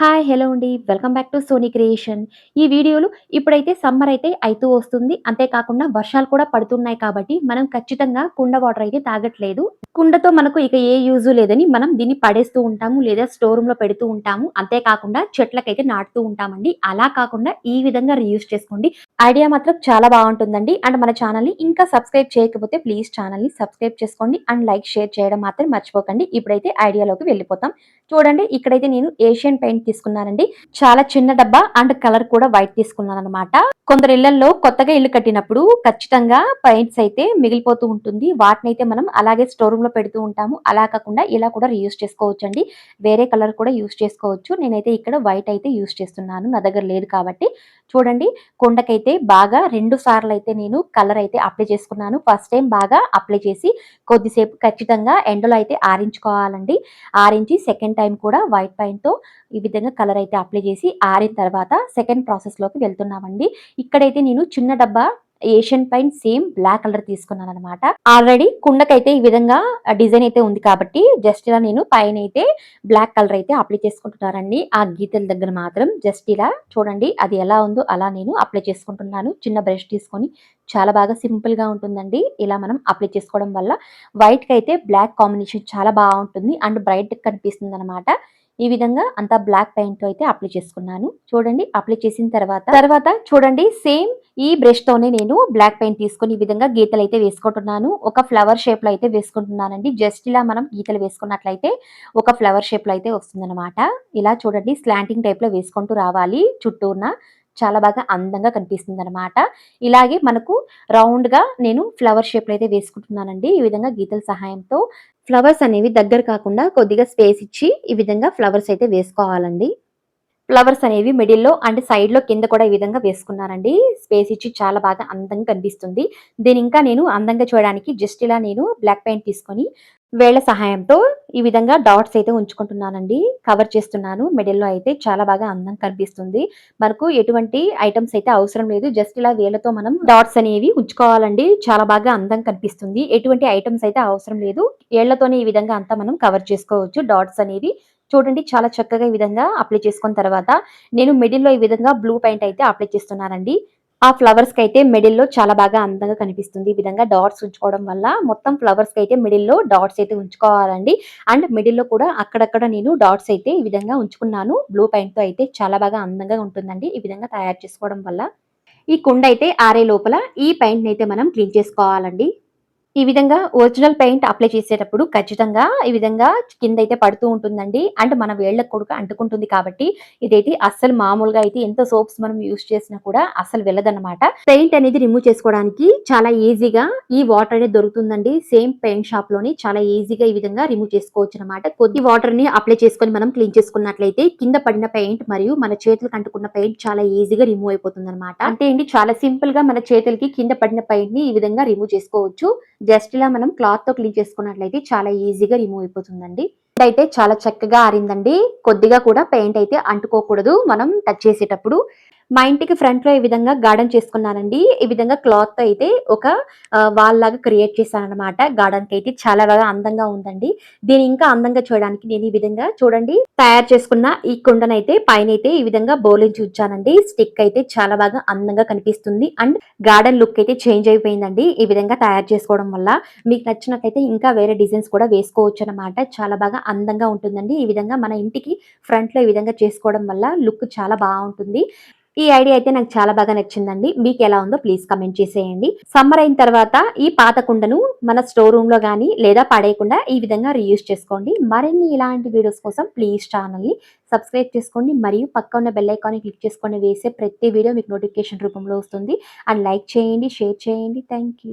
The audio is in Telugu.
హాయ్ హలో అండి. Welcome back to Sony creation ఈ వీడియోలు ఇప్పుడైతే సమ్మర్ అయితే అవుతూ వస్తుంది. అంతేకాకుండా వర్షాలు కూడా పడుతున్నాయి కాబట్టి మనం ఖచ్చితంగా కుండ వాటర్ అయితే తాగట్లేదు. కుండతో మనకు ఇక ఏ యూజ్ లేదని మనం దీన్ని పడేస్తూ ఉంటాము లేదా స్టోర్ రూమ్లో పెడుతూ ఉంటాము. అంతేకాకుండా చెట్లకైతే నాటుతూ ఉంటామండి. అలా కాకుండా ఈ విధంగా రీయూజ్ చేసుకోండి. ఐడియా మాత్రం చాలా బాగుంటుందండి. అండ్ మన ఛానల్ని ఇంకా సబ్స్క్రైబ్ చేయకపోతే ప్లీజ్ ఛానల్ని సబ్స్క్రైబ్ చేసుకోండి. అండ్ లైక్ షేర్ చేయడం మాత్రం మర్చిపోకండి. ఇప్పుడైతే ఐడియాలోకి వెళ్ళిపోతాం. చూడండి ఇక్కడైతే నేను ఏషియన్ పెయింట్ తీసుకున్నానండి చాలా చిన్న డబ్బా అండ్ కలర్ కూడా వైట్ తీసుకున్నాను అనమాట కొందరు ఇళ్ళలో కొత్తగా ఇల్లు కట్టినప్పుడు ఖచ్చితంగా పెయింట్స్ అయితే మిగిలిపోతూ ఉంటుంది. వాటిని అయితే మనం అలాగే స్టోర్ రూమ్లో పెడుతూ ఉంటాము. అలా కాకుండా ఇలా కూడా రీయూస్ చేసుకోవచ్చు అండి వేరే కలర్ కూడా యూస్ చేసుకోవచ్చు. నేనైతే ఇక్కడ వైట్ అయితే యూస్ చేస్తున్నాను. నా దగ్గర లేదు కాబట్టి. చూడండి కొండకైతే బాగా రెండు సార్లు అయితే నేను కలర్ అయితే అప్లై చేసుకున్నాను. ఫస్ట్ టైం బాగా అప్లై చేసి కొద్దిసేపు ఖచ్చితంగా ఎండలో అయితే ఆరించుకోవాలండి. ఆరించి సెకండ్ టైం కూడా వైట్తో ఈ విధంగా కలర్ అయితే అప్లై చేసి ఆరిన తర్వాత సెకండ్ ప్రాసెస్లోకి వెళ్తున్నామండి. ఇక్కడైతే నేను చిన్న డబ్బా Asian paint same black colour తీసుకున్నాను అనమాట ఆల్రెడీ కుండకైతే ఈ విధంగా డిజైన్ అయితే ఉంది కాబట్టి జస్ట్ ఇలా నేను పైన అయితే బ్లాక్ కలర్ అయితే అప్లై చేసుకుంటున్నారండి ఆ గీతల దగ్గర మాత్రం జస్ట్ ఇలా చూడండి అది ఎలా ఉందో అలా నేను అప్లై చేసుకుంటున్నాను. చిన్న బ్రష్ తీసుకొని చాలా బాగా సింపుల్గా ఉంటుందండి. ఇలా మనం అప్లై చేసుకోవడం వల్ల వైట్కి అయితే బ్లాక్ కాంబినేషన్ చాలా బాగుంటుంది. అండ్ బ్రైట్ కనిపిస్తుంది అనమాట ఈ విధంగా అంతా బ్లాక్ పెయింట్ అయితే అప్లై చేసుకున్నాను. చూడండి అప్లై చేసిన తర్వాత తర్వాత చూడండి సేమ్ ఈ బ్రష్ తోనే నేను బ్లాక్ పెయింట్ తీసుకొని ఈ విధంగా గీతలు అయితే వేసుకుంటున్నాను. ఒక ఫ్లవర్ షేప్లో అయితే వేసుకుంటున్నానండి. జస్ట్ ఇలా మనం గీతలు వేసుకున్నట్లయితే ఒక ఫ్లవర్ షేప్లో అయితే వస్తుందన్నమాట. ఇలా చూడండి స్లాంటింగ్ టైప్లో వేసుకుంటూ రావాలి. చుట్టూన చాలా బాగా అందంగా కనిపిస్తుంది అనమాట ఇలాగే మనకు రౌండ్గా నేను ఫ్లవర్ షేప్లో అయితే వేసుకుంటున్నానండి. ఈ విధంగా గీతల సహాయంతో ఫ్లవర్స్ అనేవి దగ్గర కాకుండా కొద్దిగా స్పేస్ ఇచ్చి ఈ విధంగా ఫ్లవర్స్ అయితే వేసుకోవాలండి. ఫ్లవర్స్ అనేవి మిడిల్లో అండ్ సైడ్లో కింద కూడా ఈ విధంగా వేసుకున్నానండి. స్పేస్ ఇచ్చి చాలా బాగా అందంగా కనిపిస్తుంది. దీని ఇంకా నేను అందంగా చూడడానికి జస్ట్ ఇలా నేను బ్లాక్ పెయింట్ తీసుకొని వేళ్ళ సహాయంతో ఈ విధంగా డాట్స్ అయితే ఉంచుకుంటున్నానండి. కవర్ చేస్తున్నాను. మిడిల్లో అయితే చాలా బాగా అందం కనిపిస్తుంది. మనకు ఎటువంటి ఐటమ్స్ అయితే అవసరం లేదు. జస్ట్ ఇలా వేళ్ళతో మనం డాట్స్ అనేవి ఉంచుకోవాలండి. చాలా బాగా అందం కనిపిస్తుంది. ఎటువంటి ఐటమ్స్ అయితే అవసరం లేదు. ఏళ్ళతోనే ఈ విధంగా అంతా మనం కవర్ చేసుకోవచ్చు. డాట్స్ అనేవి చూడండి చాలా చక్కగా ఈ విధంగా అప్లై చేసుకున్న తర్వాత నేను మిడిల్లో ఈ విధంగా బ్లూ పెయింట్ అయితే అప్లై చేస్తున్నానండి. ఆ ఫ్లవర్స్కి అయితే మిడిల్లో చాలా బాగా అందంగా కనిపిస్తుంది. ఈ విధంగా డాట్స్ ఉంచుకోవడం వల్ల మొత్తం ఫ్లవర్స్కి అయితే మిడిల్లో డాట్స్ అయితే ఉంచుకోవాలండి. అండ్ మిడిల్లో కూడా అక్కడక్కడ నేను డాట్స్ అయితే ఈ విధంగా ఉంచుకున్నాను. బ్లూ పెయింట్తో అయితే చాలా బాగా అందంగా ఉంటుందండి. ఈ విధంగా తయారు చేసుకోవడం వల్ల ఈ కుండ అయితే ఆరే లోపల ఈ పెయింట్ అయితే మనం క్లీన్ చేసుకోవాలండి. ఈ విధంగా ఒరిజినల్ పెయింట్ అప్లై చేసేటప్పుడు ఖచ్చితంగా ఈ విధంగా కింద అయితే పడుతూ ఉంటుందండి. అంటే మన వేళ్ళకు కొడుకు అంటుకుంటుంది కాబట్టి ఇదైతే అస్సలు మామూలుగా అయితే ఎంత సోప్స్ మనం యూస్ చేసినా కూడా అసలు వెళ్ళదన్నమాట. పెయింట్ అనేది రిమూవ్ చేసుకోవడానికి చాలా ఈజీగా ఈ వాటర్ అనేది దొరుకుతుందండి. సేమ్ పెయింట్ షాప్లోని చాలా ఈజీగా ఈ విధంగా రిమూవ్ చేసుకోవచ్చు అనమాట కొద్ది వాటర్ని అప్లై చేసుకొని మనం క్లీన్ చేసుకున్నట్లయితే కింద పడిన పెయింట్ మరియు మన చేతులకు అంటుకున్న పెయింట్ చాలా ఈజీగా రిమూవ్ అయిపోతుంది అనమాట అంటే ఏంటి చాలా సింపుల్గా మన చేతులకి కింద పడిన పెయింట్ని ఈ విధంగా రిమూవ్ చేసుకోవచ్చు. జస్ట్ ఇలా మనం క్లాత్తో క్లీన్ చేసుకున్నట్లయితే చాలా ఈజీగా రిమూవ్ అయిపోతుందండి. అయితే చాలా చక్కగా ఆరిందండి. కొద్దిగా కూడా పెయింట్ అయితే అంటుకోకూడదు. మనం టచ్ చేసేటప్పుడు మా ఇంటికి ఫ్రంట్లో ఈ విధంగా గార్డెన్ చేసుకున్నానండి. ఈ విధంగా క్లాత్తో అయితే ఒక వాల్ లాగా క్రియేట్ చేశాను అనమాట గార్డెన్కి అయితే చాలా బాగా అందంగా ఉందండి. దీని ఇంకా అందంగా చూడడానికి నేను ఈ విధంగా చూడండి తయారు చేసుకున్న ఈ కుండనైతే పైన అయితే ఈ విధంగా బౌలించి ఉంచానండి. స్టిక్ అయితే చాలా బాగా అందంగా కనిపిస్తుంది. అండ్ గార్డెన్ లుక్ అయితే చేంజ్ అయిపోయిందండి ఈ విధంగా తయారు చేసుకోవడం వల్ల. మీకు నచ్చినట్లయితే ఇంకా వేరే డిజైన్స్ కూడా వేసుకోవచ్చు అనమాట చాలా బాగా అందంగా ఉంటుందండి. ఈ విధంగా మన ఇంటికి ఫ్రంట్లో ఈ విధంగా చేసుకోవడం వల్ల లుక్ చాలా బాగుంటుంది. ఈ ఐడియా అయితే నాకు చాలా బాగా నచ్చిందండి. మీకు ఎలా ఉందో ప్లీజ్ కమెంట్ చేసేయండి. సమ్మర్ అయిన తర్వాత ఈ పాత కుండను మన స్టోర్ రూమ్లో కానీ లేదా పడేయకుండా ఈ విధంగా రీయూజ్ చేసుకోండి. మరిన్ని ఇలాంటి వీడియోస్ కోసం ప్లీజ్ ఛానల్ని సబ్స్క్రైబ్ చేసుకోండి. మరియు పక్క ఉన్న బెల్ ఐకాన్ క్లిక్ చేసుకొని వేసే ప్రతి వీడియో మీకు నోటిఫికేషన్ రూపంలో వస్తుంది. అండ్ లైక్ చేయండి షేర్ చేయండి. థ్యాంక్